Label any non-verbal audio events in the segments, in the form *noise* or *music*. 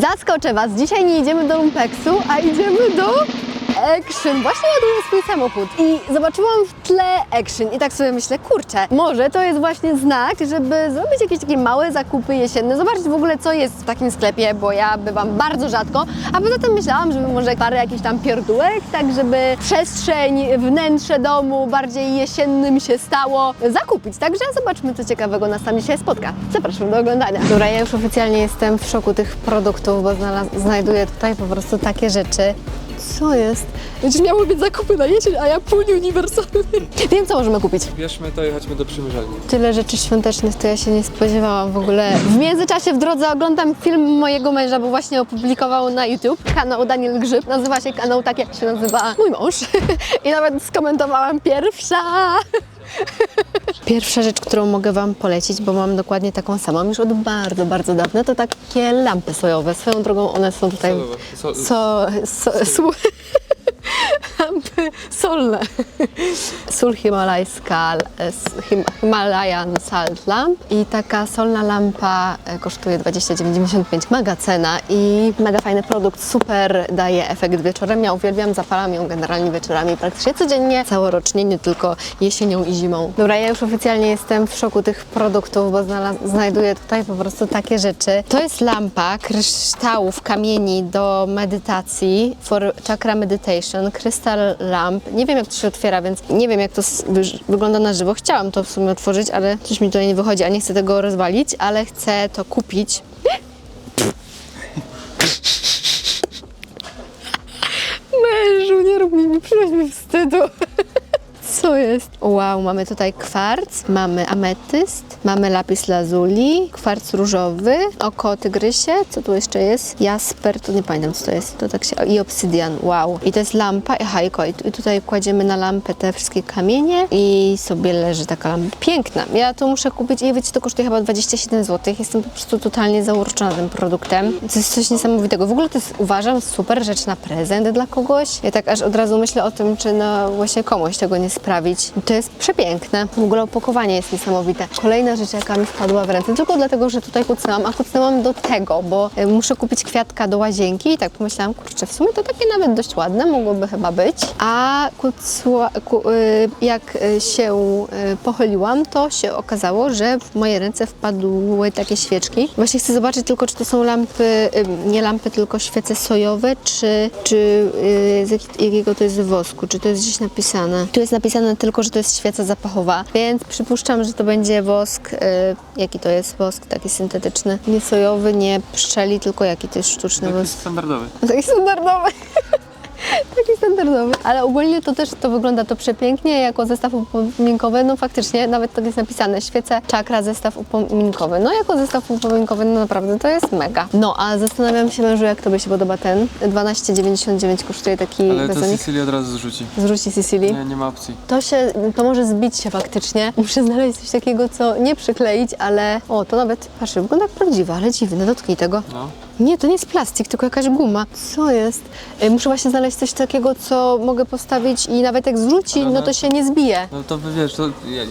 Zaskoczę Was, dzisiaj nie idziemy do Lumpeksu, a idziemy do Action. Właśnie ładuję swój samochód i zobaczyłam w tle Action i tak sobie myślę, kurczę, może to jest właśnie znak, żeby zrobić jakieś takie małe zakupy jesienne, zobaczyć w ogóle co jest w takim sklepie, bo ja bywam bardzo rzadko, a poza tym myślałam, żeby może parę jakichś tam pierdółek, tak żeby przestrzeń, wnętrze domu bardziej jesiennym się stało, zakupić. Także zobaczmy, co ciekawego nas tam dzisiaj spotka. Zapraszam do oglądania. Dobra, ja już oficjalnie jestem w szoku tych produktów, bo znajduję tutaj po prostu takie rzeczy. Co jest? Przecież miały być zakupy na jesień, a ja pół uniwersalny. Wiem, co możemy kupić. Bierzmy to i chodźmy do przymierzalni. Tyle rzeczy świątecznych to ja się nie spodziewałam w ogóle. W międzyczasie w drodze oglądam film mojego męża, bo właśnie opublikował na YouTube kanał Daniel Grzyb. Nazywa się kanał tak, jak się nazywa mój mąż. I nawet skomentowałam pierwsza. Pierwsza rzecz, którą mogę Wam polecić, bo mam dokładnie taką samą już od bardzo, bardzo dawna, to takie lampy sojowe. Swoją drogą one są tutaj... Solowe. So- So, so, lampy solne. Sól himalajska, him, Himalayan Salt Lamp i taka solna lampa e, kosztuje 29,95, mega cena i mega fajny produkt, super daje efekt wieczorem. Ja uwielbiam, zapalam ją generalnie wieczorami praktycznie codziennie, całorocznie, nie tylko jesienią i zimą. Dobra, ja już oficjalnie jestem w szoku tych produktów, bo znajduję tutaj po prostu takie rzeczy. To jest lampa kryształów, kamieni do medytacji, for chakra meditation, crystal lamp. Nie wiem jak to się otwiera, więc nie wiem jak to wygląda na żywo. Chciałam to w sumie otworzyć, ale coś mi tutaj nie wychodzi, a nie chcę tego rozwalić, ale chcę to kupić. Mężu, nie rób mi, nie mi wstydu. Co jest? Wow, mamy tutaj kwarc, mamy ametyst, mamy lapis lazuli, kwarc różowy, oko tygrysie, co tu jeszcze jest? Jasper, to nie pamiętam co to jest, to tak się, i obsydian, wow. I to jest lampa, aha, i i tu- i tutaj kładziemy na lampę te wszystkie kamienie i sobie leży taka lampa. Piękna. Ja to muszę kupić i wiecie, to kosztuje chyba 27 zł. Jestem po prostu totalnie zauroczona tym produktem. To jest coś niesamowitego. W ogóle to jest, uważam, super rzecz na prezent dla kogoś. Ja tak aż od razu myślę o tym, czy no właśnie komuś tego nie To jest przepiękne. W ogóle opakowanie jest niesamowite. Kolejna rzecz, jaka mi wpadła w ręce, tylko dlatego, że tutaj kucnęłam, a kucnęłam do tego, bo y, muszę kupić kwiatka do łazienki i tak pomyślałam, kurczę, w sumie to takie nawet dość ładne mogłoby chyba być. A kucła, ku, y, jak y, się pochyliłam, to się okazało, że w moje ręce wpadły takie świeczki. Właśnie chcę zobaczyć tylko, czy to są lampy, nie lampy, tylko świece sojowe, czy, czy z jak, jakiego to jest wosku, czy to jest gdzieś napisane. Tu jest napisane tylko, że to jest świeca zapachowa, więc przypuszczam, że to będzie wosk, y, jaki to jest wosk taki syntetyczny. Nie sojowy, nie pszczeli, tylko jaki to jest sztuczny Taki wosk. standardowy. Taki standardowy. Taki *laughs* standardowy. Ale ogólnie to też to wygląda to przepięknie jako zestaw upominkowy. No faktycznie, nawet tak jest napisane. Świece, czakra, zestaw upominkowy. No jako zestaw upominkowy, no naprawdę to jest mega. No a zastanawiam się mężu, jak tobie się podoba ten. 12,99 kosztuje taki Ale to bezonik. Sicily od razu zrzuci. Zrzuci Sicily. Nie, nie ma opcji. To się, to może zbić się faktycznie. Muszę znaleźć coś takiego, co nie przykleić, ale... O, to nawet, patrz, wygląda jak prawdziwe, ale dziwne, dotknij tego. No. Nie, to nie jest plastik, tylko jakaś guma. Co jest? Y, Muszę właśnie znaleźć coś takiego, co mogę postawić i nawet jak zrzuci, Ale no to się nie zbije. No to wiesz, to... Ja,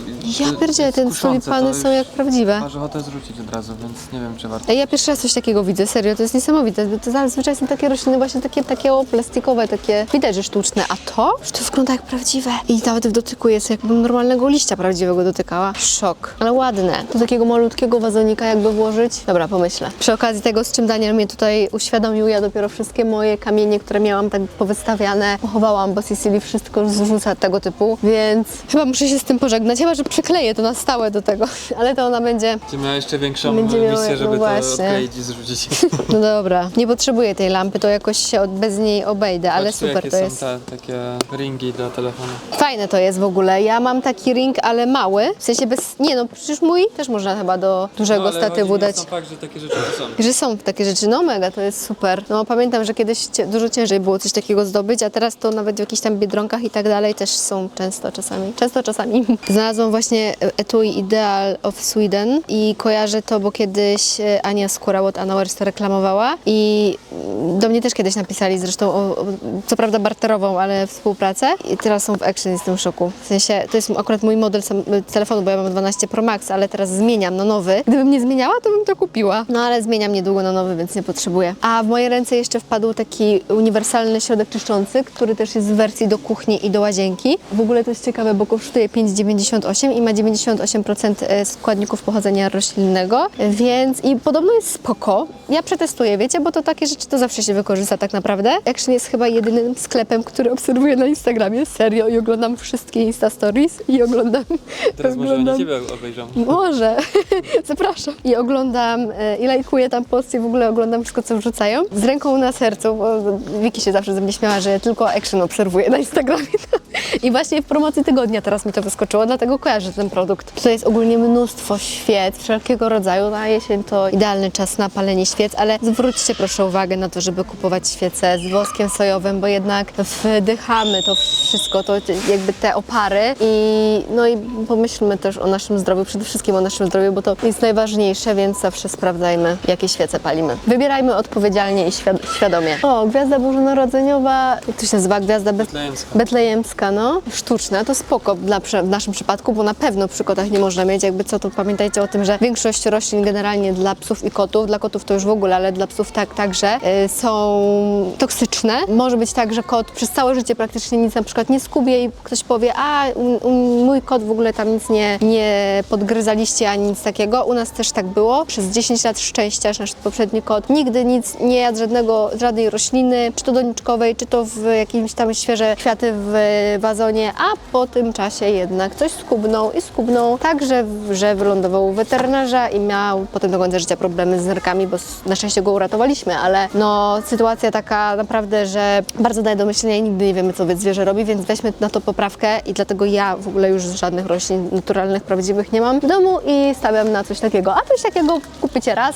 Ja pierdzielę, te tulipany są jak prawdziwe. Masz ochotę zrzucić od razu, więc nie wiem, czy warto. Ej, Ja pierwszy raz coś takiego widzę, serio, to jest niesamowite. To zazwyczaj są takie rośliny właśnie takie, takie o, plastikowe, takie widać, że sztuczne, a to, że to wygląda jak prawdziwe. I nawet w dotyku jest, jakbym normalnego liścia prawdziwego dotykała. Szok, ale ładne. Do takiego malutkiego wazonika jakby włożyć. Dobra, pomyślę. Przy okazji tego, z czym Daniel mnie tutaj uświadomił, ja dopiero wszystkie moje kamienie, które miałam tak powystawiane, pochowałam, bo Sicily wszystko zrzuca tego typu, więc chyba muszę się z tym pożegnać, chyba, że przykleję to na stałe do tego, *laughs* ale to ona będzie Ty miała jeszcze większą Będzie miała- misję, żeby no to właśnie. odkleić i zrzucić. *laughs* No dobra, nie potrzebuję tej lampy, to jakoś się od, bez niej obejdę, ale Patrz tu, super to jest. Te, takie ringi do telefonu. Fajne to jest w ogóle. Ja mam taki ring, ale mały. W sensie bez. Nie no, przecież mój też można chyba do dużego no, ale statywu mi dać. fakt, że takie rzeczy są. Że są takie rzeczy, no mega, to jest super. No pamiętam, że kiedyś dużo ciężej było coś takiego zdobyć, a teraz to nawet w jakichś tam biedronkach i tak dalej też są często czasami. Często czasami. *laughs* Znalazłam właśnie etui Ideal of Sweden i kojarzę to, bo kiedyś e, Ania Skóra od Anowers to reklamowała i mm, do mnie też kiedyś napisali zresztą o, o co prawda barterową, ale współpracę i teraz są w Action, jestem w szoku. W sensie, to jest akurat mój model sam, telefonu, bo ja mam 12 Pro Max, ale teraz zmieniam na nowy. Gdybym nie zmieniała, to bym to kupiła. No ale zmieniam niedługo na nowy, więc nic nie potrzebuję. A w moje ręce jeszcze wpadł taki uniwersalny środek czyszczący, który też jest w wersji do kuchni i do łazienki. W ogóle to jest ciekawe, bo kosztuje 5,98 i ma 98% e, składników pochodzenia roślinnego, więc i podobno jest spoko. Ja przetestuję, wiecie, bo to takie rzeczy to zawsze się wykorzysta tak naprawdę. Action jest chyba jedynym sklepem, który obserwuję na Instagramie, serio, i oglądam wszystkie Insta Stories i oglądam... Teraz może oglądam... oni ciebie obejrzą. Może, *laughs* zapraszam. I oglądam e, i lajkuję tam posty i w ogóle oglądam wszystko, co wrzucają. Z ręką na sercu, bo Wiki się zawsze ze mnie śmiała, że tylko action obserwuję na Instagramie. I właśnie w promocji tygodnia teraz mi to wyskoczyło, dlatego kojarzę ten produkt. Tutaj jest ogólnie mnóstwo świec wszelkiego rodzaju. Na jesień to idealny czas na palenie świec, ale zwróćcie proszę uwagę na to, żeby kupować świece z woskiem sojowym, bo jednak wdychamy to wszystko, to jakby te opary i no i pomyślmy też o naszym zdrowiu, przede wszystkim o naszym zdrowiu, bo to jest najważniejsze, więc zawsze sprawdzajmy, jakie świece palimy. Wybierajmy odpowiedzialnie i świad- świadomie. O, Gwiazda Bożonarodzeniowa, jak to się nazywa? Gwiazda Be- Betlejemska. Betlejemska, no. Sztuczna, to spoko dla, w naszym przypadku, bo na pewno przy kotach nie można mieć, jakby co, to pamiętajcie o tym, że większość roślin generalnie dla psów i kotów, dla kotów to już w ogóle, ale dla psów tak, także y, są toksyczne. Może być tak, że kot przez całe życie praktycznie nic na przykład nie skubie i ktoś powie, a mój kot w ogóle tam nic nie, nie podgryzaliście ani nic takiego. U nas też tak było. Przez 10 lat szczęścia, nasz poprzedni kot nigdy nic nie jadł żadnego, żadnej rośliny, czy to doniczkowej, czy to w jakimś tam świeże kwiaty w wazonie, a po tym czasie jednak coś skubnął i skubnął tak, że, wylądował u weterynarza i miał potem do końca życia problemy z nerkami, bo na szczęście go uratowaliśmy, ale no sytuacja taka naprawdę, że bardzo daje do myślenia i nigdy nie wiemy, co zwierzę robi, więc weźmy na to poprawkę i dlatego ja w ogóle już żadnych roślin naturalnych, prawdziwych nie mam w domu i stawiam na coś takiego. A coś takiego kupicie raz,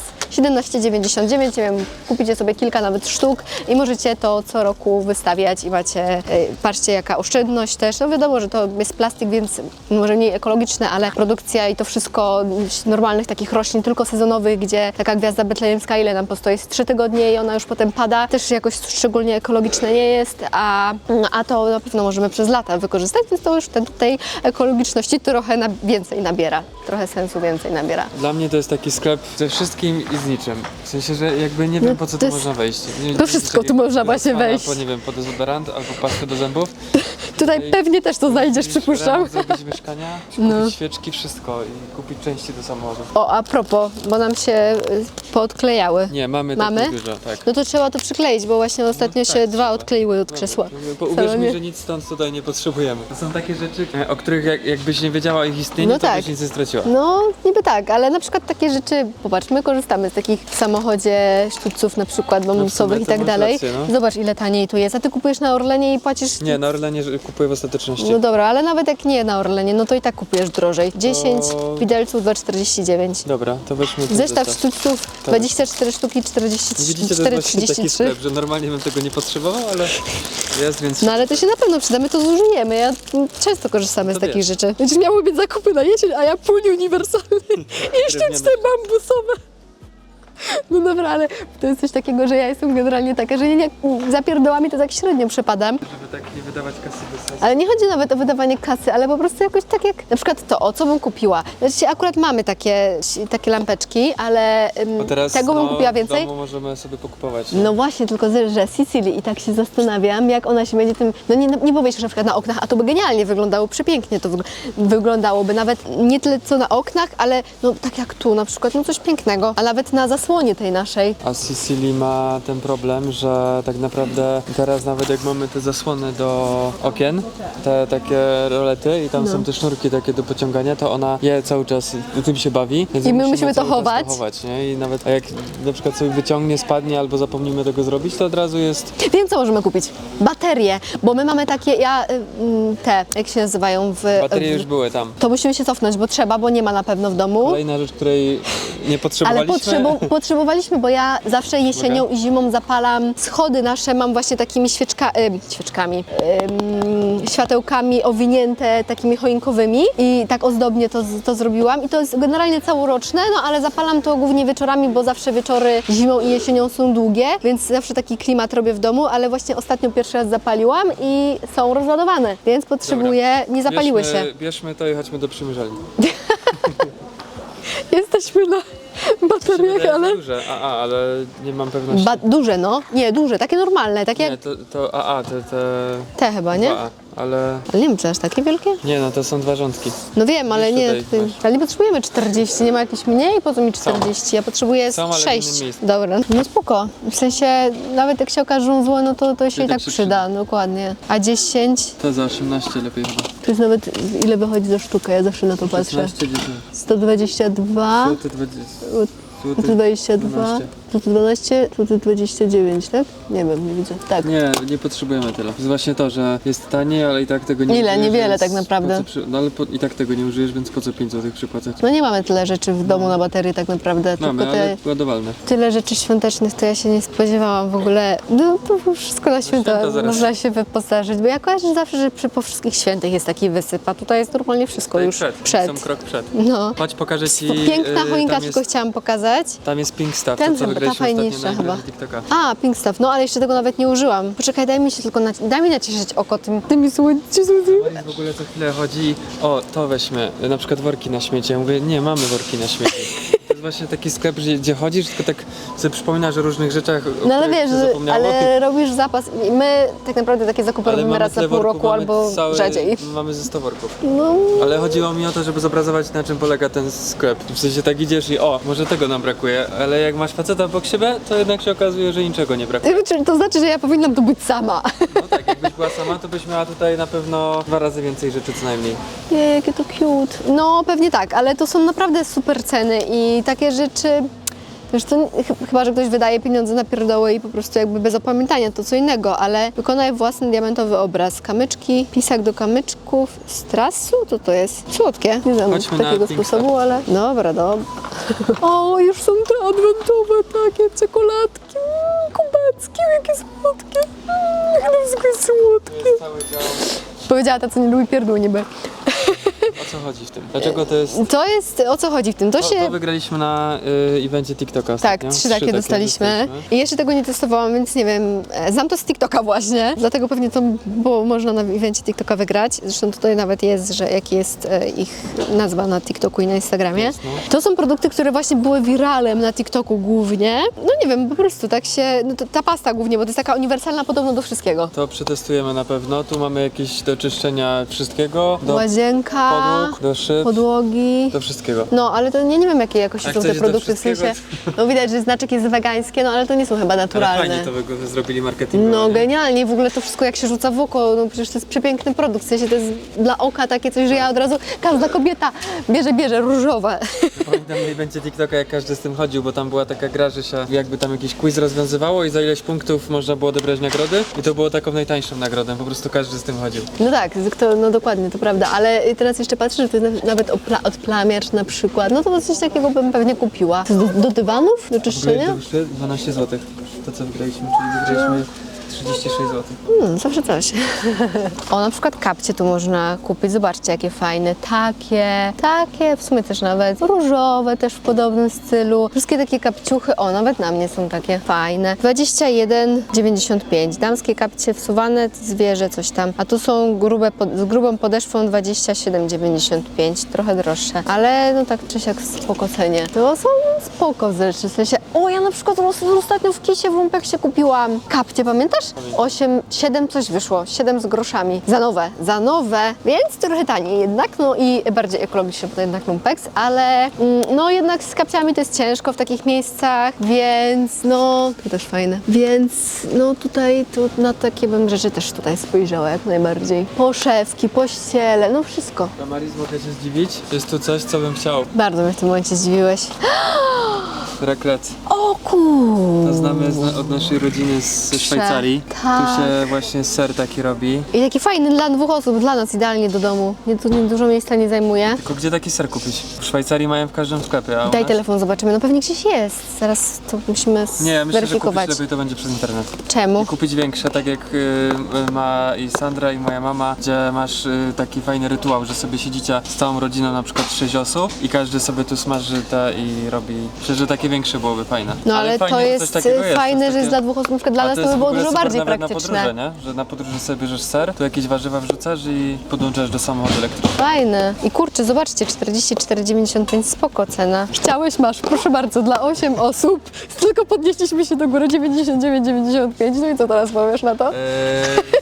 17,99, nie wiem, kupicie sobie kilka nawet sztuk i możecie to co roku wystawiać i macie, e, patrzcie jaka oszczędność też, no wiadomo, że to jest plastik, więc może mniej ekologiczne, ale produkcja i to wszystko normalnych takich roślin, tylko sezonowych, gdzie taka gwiazda betlejemska, ile nam postoi, jest 3 tygodnie i ona już potem pada, też jakoś szczególnie ekologiczne nie jest, a, a to na pewno możemy przez lata wykorzystać, więc to już ten tutaj ekologiczności trochę na, więcej nabiera, trochę sensu więcej nabiera. Dla mnie to jest taki sklep ze wszystkim i z niczym. W sensie, że jakby nie wiem po co to tu jest- można wejść. Nie, po wszystko tu można właśnie wejść. Po, nie wiem, po dezodorant albo pastę do zębów. *laughs* Tutaj pewnie też to znajdziesz, Jakiś przypuszczam. remont Zrobić mieszkania, *laughs* kupić No. świeczki, wszystko i kupić części do samochodu. O, a propos, bo nam się y, poodklejały. Nie, mamy, Mamy? takich dużo, tak. No to trzeba to przykleić, bo właśnie ostatnio tak, się dwa trzeba. odkleiły od krzesła. Bo uwierz mi, że nic stąd tutaj nie potrzebujemy. To są takie rzeczy, e, o których jak, jakbyś nie wiedziała o ich istnieniu, No to tak. byś nic nie straciła. No, niby tak, ale na przykład takie rzeczy, popatrz, my korzystamy z takich w samochodzie sztuców na przykład to i tak dalej. rację, no. Zobacz ile taniej tu jest, a ty kupujesz na Orlenie i płacisz... Nie, na Orlenie że kupuję w ostateczności. No dobra, ale nawet jak nie na Orlenie, no to i tak kupujesz drożej. 10 To- widelców 2,49. Dobra, to weźmy ten Zestaw sztuców Tak. 24 sztuki 43, Widzicie, to jest właśnie taki 4,33. sklep, że normalnie bym tego nie potrzebował, ale jest, więc... No ale to się na pewno przyda, my to zużyjemy. Ja mm, często korzystamy To z takich wiesz. rzeczy. Znaczy miały być zakupy na jesień, a ja pół uniwersalny *laughs* i sztuczne bambusowe. No dobra, ale to jest coś takiego, że ja jestem generalnie taka, że nie, nie, za pierdołami to tak średnio przepadam. Żeby tak nie wydawać kasy bez sensu. Ale nie chodzi nawet o wydawanie kasy, ale po prostu jakoś tak jak na przykład to, o co bym kupiła. Znaczy akurat mamy takie, takie lampeczki, ale ym, teraz tego bym no, kupiła w więcej. domu możemy sobie pokupować. No właśnie, tylko że że Sicily i tak się zastanawiam, jak ona się będzie tym. No nie, nie powiesz, że na przykład na oknach, a to by genialnie wyglądało, przepięknie to wyg- wyglądałoby. Nawet nie tyle co na oknach, ale no tak jak tu na przykład, no coś pięknego, a nawet na zasłonie tej naszej. A Sicily ma ten problem, że tak naprawdę teraz nawet jak mamy te zasłony do okien, te takie rolety i tam No. są te sznurki takie do pociągania, to ona je cały czas tym się bawi. Więc I my musimy to chować. To chować nie? I nawet a jak na przykład sobie wyciągnie, spadnie albo zapomnimy tego zrobić, to od razu jest Wiem, co możemy kupić. Baterie, bo my mamy takie, ja, y, mm, te, jak się nazywają w... baterie w już były tam. to musimy się cofnąć, bo trzeba, bo nie ma na pewno w domu. Kolejna rzecz, której nie Ale potrzebowaliśmy. Potrzebo, potrzebowaliśmy, bo ja zawsze jesienią i zimą zapalam schody nasze, mam właśnie takimi świeczka, ym, świeczkami, ym, światełkami owinięte takimi choinkowymi i tak ozdobnie to, to zrobiłam i to jest generalnie całoroczne, no ale zapalam to głównie wieczorami, bo zawsze wieczory zimą i jesienią są długie, więc zawsze taki klimat robię w domu, ale właśnie ostatnio pierwszy raz zapaliłam i są rozładowane, więc potrzebuję, nie zapaliły bierzmy, się. Bierzmy to i chodźmy do przymierzalni. Jesteś *laughs* jesteśmy na *laughs* bateriach, Wydaje, ale... że Duże, AA, ale nie mam pewności. Ba- duże, no. Nie, duże, takie normalne, takie nie, to, to AA, te, te te chyba, nie? 2A, ale Ale nie wiem, czy aż takie wielkie? nie no, to są dwa rządki. No wiem, ale nie, tutaj masz. ale nie potrzebujemy 40, nie ma jakichś mniej, po co mi 40? Ja potrzebuję Są, ale w 6. innym miejscu. Dobra, no spoko. W sensie, nawet jak się okażą no to, to się i tak tak się przyda, dokładnie. A 10, To za 18 lepiej chyba. to jest nawet ile wychodzi za sztukę, ja zawsze na to patrzę. 16, 10. 122, Złoty 20. tu Złoty 22, 12. tu 12, tu 29, tak? Nie wiem, nie widzę. Tak. Nie, nie potrzebujemy tyle. To jest właśnie to, że jest taniej, ale i tak tego nie Ile? użyjesz, Niewiele więc tak naprawdę. po co Przy... No ale po... i tak tego nie użyjesz, więc po co 5 zł przypłacać? No nie mamy tyle rzeczy w domu na baterii tak naprawdę, Mamy, tylko te... ale ładowalne. Tyle rzeczy świątecznych to ja się nie spodziewałam w ogóle. No to wszystko na święta święta zaraz. można się wyposażyć, bo ja kojarzę zawsze, że przy po wszystkich świętych jest taki wysyp, a tutaj jest normalnie wszystko już przed. przed. Są krok przed. No. Chodź, pokażę ci. Piękna y, choinka, tam tylko jest, chciałam pokazać. tam jest Pink Stuff, Ten to co chyba, ta fajniejsza chyba. TikToka. A, Pink Stuff, no ale jeszcze tego nawet nie użyłam. Poczekaj, daj mi się tylko, na... daj mi nacieszyć oko tym, tymi słońcami. W ogóle co chwilę chodzi, o to weźmy, na przykład worki na śmieci. Ja mówię, nie, mamy worki na śmieci. To jest właśnie taki sklep, gdzie, gdzie chodzisz, tylko tak sobie przypominasz o różnych rzeczach, o No ale których wiesz, się zapomniało. ale robisz zapas i my tak naprawdę takie zakupy robimy raz na tyle pół worków, roku mamy albo całe- rzadziej. Mamy ze 100 worków. No, Ale chodziło mi o to, żeby zobrazować na czym polega ten sklep. W sensie tak idziesz i o, może tego nam brakuje, ale jak masz faceta obok siebie, to jednak się okazuje, że niczego nie brakuje. Czyli to znaczy, że ja powinnam tu być sama. No tak, była sama, to byś miała tutaj na pewno dwa razy więcej rzeczy co najmniej. Nie, jakie to cute. No pewnie tak, ale to są naprawdę super ceny i takie rzeczy. Wiesz, to nie- ch- chyba, że ktoś wydaje pieniądze na pierdoły i po prostu jakby bez opamiętania, to co innego, ale wykonaj własny diamentowy obraz. Kamyczki, pisak do kamyczków z trasu, to to jest słodkie. Nie znam Chodźmy takiego sposobu, ale dobra, dobra. *laughs* O, już są te adwentowe takie czekoladki, mm, kubackie, jakie słodkie. Mm, jakie słodkie. Powiedziała ta, co nie lubi pierdół niby. O co chodzi w tym? Dlaczego to jest... To jest, o co chodzi w tym? To To, się... to wygraliśmy na y, evencie TikToka Tak, ostatnio. trzy takie dostaliśmy. I jeszcze tego nie testowałam, więc nie wiem. e, Znam to z TikToka właśnie, dlatego pewnie to było można na evencie TikToka wygrać. Zresztą tutaj nawet jest, że jaki jest e, ich nazwa na TikToku i na Instagramie. Jest, no. To są produkty, które właśnie były wiralem na TikToku głównie. No nie wiem, po prostu tak się, no to, ta pasta głównie, bo to jest taka uniwersalna podobno do wszystkiego. To przetestujemy na pewno. Tu mamy jakieś do czyszczenia wszystkiego. Do Łazienka, podłóg, do szyb, podłogi. do wszystkiego. No, ale to nie, nie wiem jakiej jakości Jak są te do produkty, w sensie, no widać, że znaczek jest wegańskie, no ale to nie są chyba Ale naturalne. fajnie to zrobili marketing. No genialnie, w ogóle to wszystko jak się rzuca w oko, no przecież to jest przepiękny produkt, w sensie to jest dla oka takie coś, że ja od razu, każda kobieta bierze, bierze różowe. Pamiętam nie będzie TikToka jak każdy z tym chodził, bo tam była taka gra, że się jakby tam jakiś quiz rozwiązywało i za ileś punktów można było odebrać nagrody i to było taką najtańszą nagrodą, po prostu każdy z tym chodził. No tak, to, no dokładnie, to prawda, ale teraz jeszcze patrzę, to jest nawet odplamiacz na przykład, no to coś takiego bym pewnie kupiła. Do, do dywanów, do czyszczenia? To kosztuje 12 zł, to co wygraliśmy, czyli wygraliśmy 36 zł. Hmm, zawsze coś. *laughs* o, na przykład kapcie tu można kupić. Zobaczcie, jakie fajne. Takie, takie, w sumie też nawet różowe, też w podobnym stylu. Wszystkie takie kapciuchy, o, nawet na mnie są takie fajne. 21,95. Damskie kapcie wsuwane, zwierzę, coś tam. A tu są grube, pod, z grubą podeszwą 27,95. Trochę droższe. Ale no tak czy siak spoko cenie. To są spoko rzeczy. W sensie, o, ja na przykład os- ostatnio w kisie w Lumpeksie kupiłam kapcie, pamiętasz? 8, 7 coś wyszło, 7 z groszami. Za nowe, za nowe, więc trochę taniej jednak, no i bardziej ekologicznie, bo to jednak Lumpex, ale mm, no jednak z kapciami to jest ciężko w takich miejscach, więc no, to też fajne. Więc no tutaj tu na takie bym rzeczy też tutaj spojrzała jak najbardziej. Poszewki, pościele, no wszystko. Maris, mogę się zdziwić? Jest tu coś, co bym chciał. Bardzo mnie w tym momencie zdziwiłeś. *gasps* Reklet. O kur... To znamy od naszej rodziny z Szwajcarii. tak. Tu się właśnie ser taki robi. I taki fajny dla dwóch osób, dla nas idealnie do domu. Nie, tu nie, dużo miejsca nie zajmuje. Tylko gdzie taki ser kupić? W Szwajcarii mają w każdym sklepie, a Daj telefon, zobaczymy. No pewnie gdzieś jest. Zaraz to musimy Nie, myślę, że kupić lepiej to będzie przez internet. Czemu? I kupić większe, tak jak y, y, ma i Sandra i moja mama, gdzie masz y, taki fajny rytuał, że sobie siedzicie z całą rodziną, na przykład sześć osób i każdy sobie tu smaży te i robi. Myślę, że takie takie większe byłoby fajne. No ale, fajnie, to jest coś takiego fajne, jest, że jest dla dwóch osób, na przykład dla nas to by było dużo bardziej nawet praktyczne. na podróże, nie? Że na podróży sobie bierzesz ser, tu jakieś warzywa wrzucasz i podłączasz do samochodu elektrycznego. Fajne. I kurczę, zobaczcie, 44,95 spoko cena. Chciałeś, masz, proszę bardzo, dla 8 osób. Tylko podnieśliśmy się do góry 99,95. No i co teraz powiesz na to? Eee,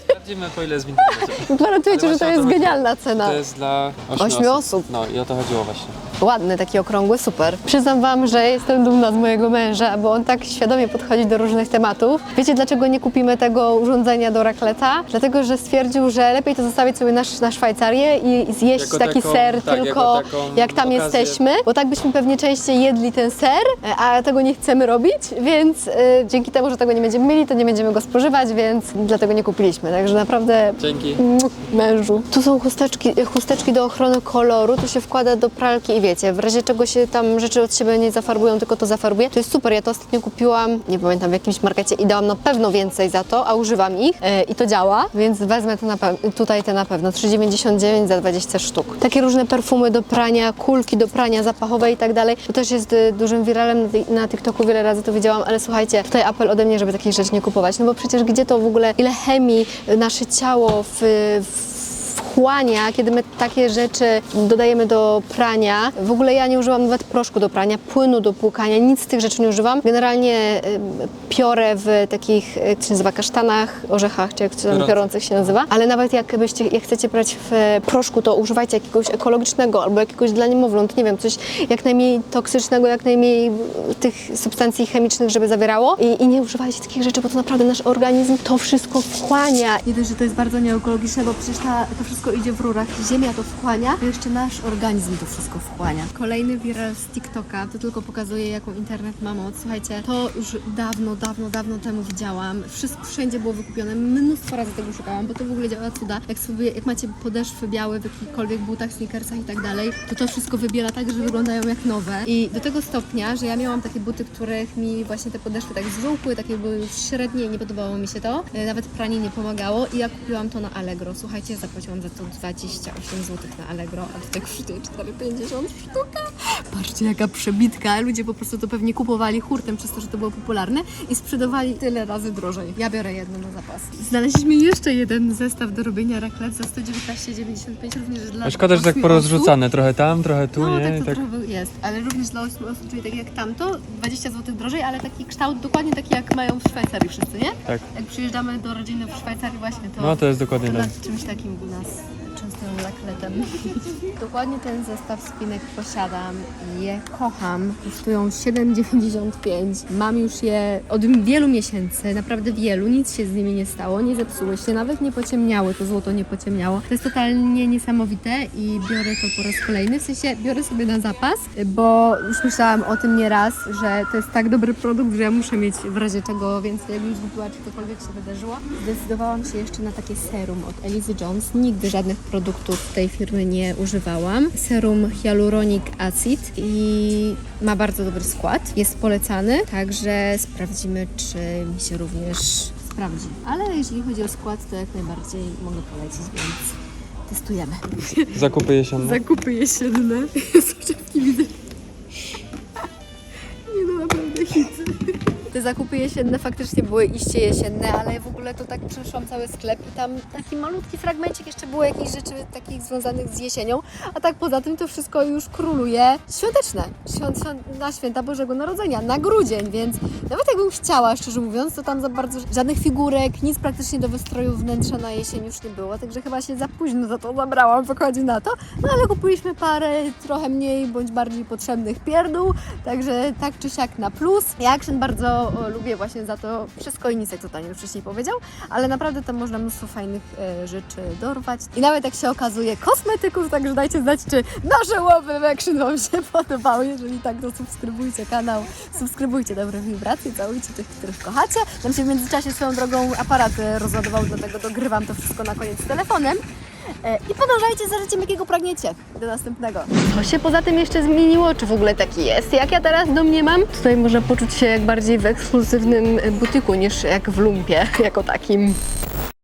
sprawdzimy po ile jest w internecie. Gwarantuję ci, Ale że to jest genialna cena. To jest dla 8 Ośmiu osób. No i o to chodziło właśnie. Ładny, taki okrągły, super. Przyznam wam, że jestem dumna z mojego męża, bo on tak świadomie podchodzi do różnych tematów. Wiecie, dlaczego nie kupimy tego urządzenia do rakleta? Dlatego, że stwierdził, że lepiej to zostawić sobie na, na Szwajcarię i zjeść Jako taki taką- ser tak, tylko jak tam okazję. jesteśmy, bo tak byśmy pewnie częściej jedli ten ser, a tego nie chcemy robić, więc y, dzięki temu, że tego nie będziemy mieli, to nie będziemy go spożywać, więc dlatego nie kupiliśmy. Także naprawdę Dzięki. Mua, mężu. Tu są chusteczki, chusteczki do ochrony koloru, to się wkłada do pralki i wiecie, w razie czego się tam rzeczy od siebie nie zafarbują, tylko to zafarbuje. To jest super, ja to ostatnio kupiłam, nie pamiętam w jakimś markecie i dałam na pewno więcej za to, a używam ich e, i to działa, więc wezmę pe- tutaj te na pewno. 3,99 za 20 sztuk. Takie różne perfumy do prania, kulki do prania zapachowe i tak dalej. To też jest y, dużym wiralem na TikToku, wiele razy to widziałam, ale słuchajcie, tutaj apel ode mnie, żeby takich rzeczy nie kupować, no bo przecież gdzie to w ogóle, ile chemii y, nasze ciało w, w wchłania, kiedy my takie rzeczy dodajemy do prania. W ogóle ja nie używam nawet proszku do prania, płynu do płukania, nic z tych rzeczy nie używam. Generalnie y, piorę w takich, y, co się nazywa, kasztanach, orzechach, czy jak to tam Piorących. się nazywa. Ale nawet jak byście, jak chcecie brać w proszku, to używajcie jakiegoś ekologicznego albo jakiegoś dla niemowląt, nie wiem, coś jak najmniej toksycznego, jak najmniej y, tych substancji chemicznych, żeby zawierało. I, I nie używajcie takich rzeczy, bo to naprawdę nasz organizm to wszystko wchłania. Nie dość, że to jest bardzo nieekologiczne, bo przecież ta, to wszystko idzie w rurach, ziemia to wchłania, to jeszcze nasz organizm to wszystko wchłania. Kolejny viral z TikToka, to tylko pokazuje, jaką internet ma moc. Słuchajcie, to już dawno, dawno, dawno temu widziałam. Wszystko wszędzie było wykupione, mnóstwo razy tego szukałam, bo to w ogóle działa cuda. Jak sobie, jak macie podeszwy białe w jakichkolwiek butach, sneakersach i tak dalej, to to wszystko wybiela tak, że wyglądają jak nowe. I do tego stopnia, że ja miałam takie buty, których mi właśnie te podeszwy tak zżółkły, takie były już średnie i nie podobało mi się to. E, Nawet pranie nie pomagało i ja kupiłam to na Allegro. Słuchajcie, zapłaciłam za to 28 zł na Allegro, a tutaj kosztuje 4,50 sztuka. Patrzcie, jaka przebitka. Ludzie po prostu to pewnie kupowali hurtem przez to, że to było popularne i sprzedawali tyle razy drożej. Ja biorę jedno na zapas. Znaleźliśmy jeszcze jeden zestaw do robienia raclette za 119,95 również dla A szkoda, że tak porozrzucane, trochę tam, trochę tu, no nie? tak to tak. trochę jest, ale również dla 8 osób, czyli tak jak tamto, 20 zł drożej, ale taki kształt dokładnie taki jak mają w Szwajcarii wszyscy, nie? Tak. Jak przyjeżdżamy do rodziny w Szwajcarii właśnie, to, No to jest dokładnie to tak. nad czymś takim u nas częstym lakletem. *laughs* dokładnie ten zestaw spinek posiadam i je kocham. Kosztują 7,95. Mam już je od wielu miesięcy, naprawdę wielu, nic się z nimi nie stało, nie zepsuły się, nawet nie pociemniały, to złoto nie pociemniało. To jest totalnie niesamowite i biorę to po raz kolejny, w sensie biorę sobie na zapas, bo już myślałam o tym nieraz, że to jest tak dobry produkt, że ja muszę mieć w razie czego więcej, jakbym zgubiła, czy cokolwiek się wydarzyło. Zdecydowałam się jeszcze na takie serum od Elizy Jones. Nigdy żadnych produktów tej firmy nie używałam. Serum Hyaluronic Acid i ma bardzo dobry skład. Jest polecany, także sprawdzimy, czy mi się również sprawdzi. Ale jeżeli chodzi o skład, to jak najbardziej mogę polecić, więc testujemy. Zakupy jesienne. Zakupy jesienne. *laughs* Soczewki widzę. Nie no, naprawdę hit. Te zakupy jesienne faktycznie były iście jesienne, ale w ogóle to tak przeszłam cały sklep i tam taki malutki fragmencik jeszcze było jakichś rzeczy takich związanych z jesienią, a tak poza tym to wszystko już króluje świąteczne, świąt, świąt, na święta Bożego Narodzenia, na grudzień, więc nawet jakbym chciała, szczerze mówiąc, to tam za bardzo żadnych figurek, nic praktycznie do wystroju wnętrza na jesień już nie było, także chyba się za późno za to zabrałam, wychodzi na to, no ale kupiliśmy parę trochę mniej bądź bardziej potrzebnych pierdół, także tak czy siak na plus. Ja Action bardzo lubię właśnie za to wszystko i nic, jak totalnie już wcześniej powiedział, ale naprawdę tam można mnóstwo fajnych e, rzeczy dorwać. I nawet jak się okazuje kosmetyków, także dajcie znać, czy nasze łowy Action Wam się *laughs* podobały. Jeżeli tak, to subskrybujcie kanał, subskrybujcie dobre wibracje, całujcie tych, których kochacie. Nam się w międzyczasie swoją drogą aparat rozładował, dlatego dogrywam to wszystko na koniec telefonem. E, I podążajcie za życiem, jakiego pragniecie. Do następnego. Co się poza tym jeszcze zmieniło? Czy w ogóle taki jest? Jak ja teraz domniemam? Tutaj można poczuć się jak bardziej w ekskluzywnym butiku niż jak w lumpie jako takim.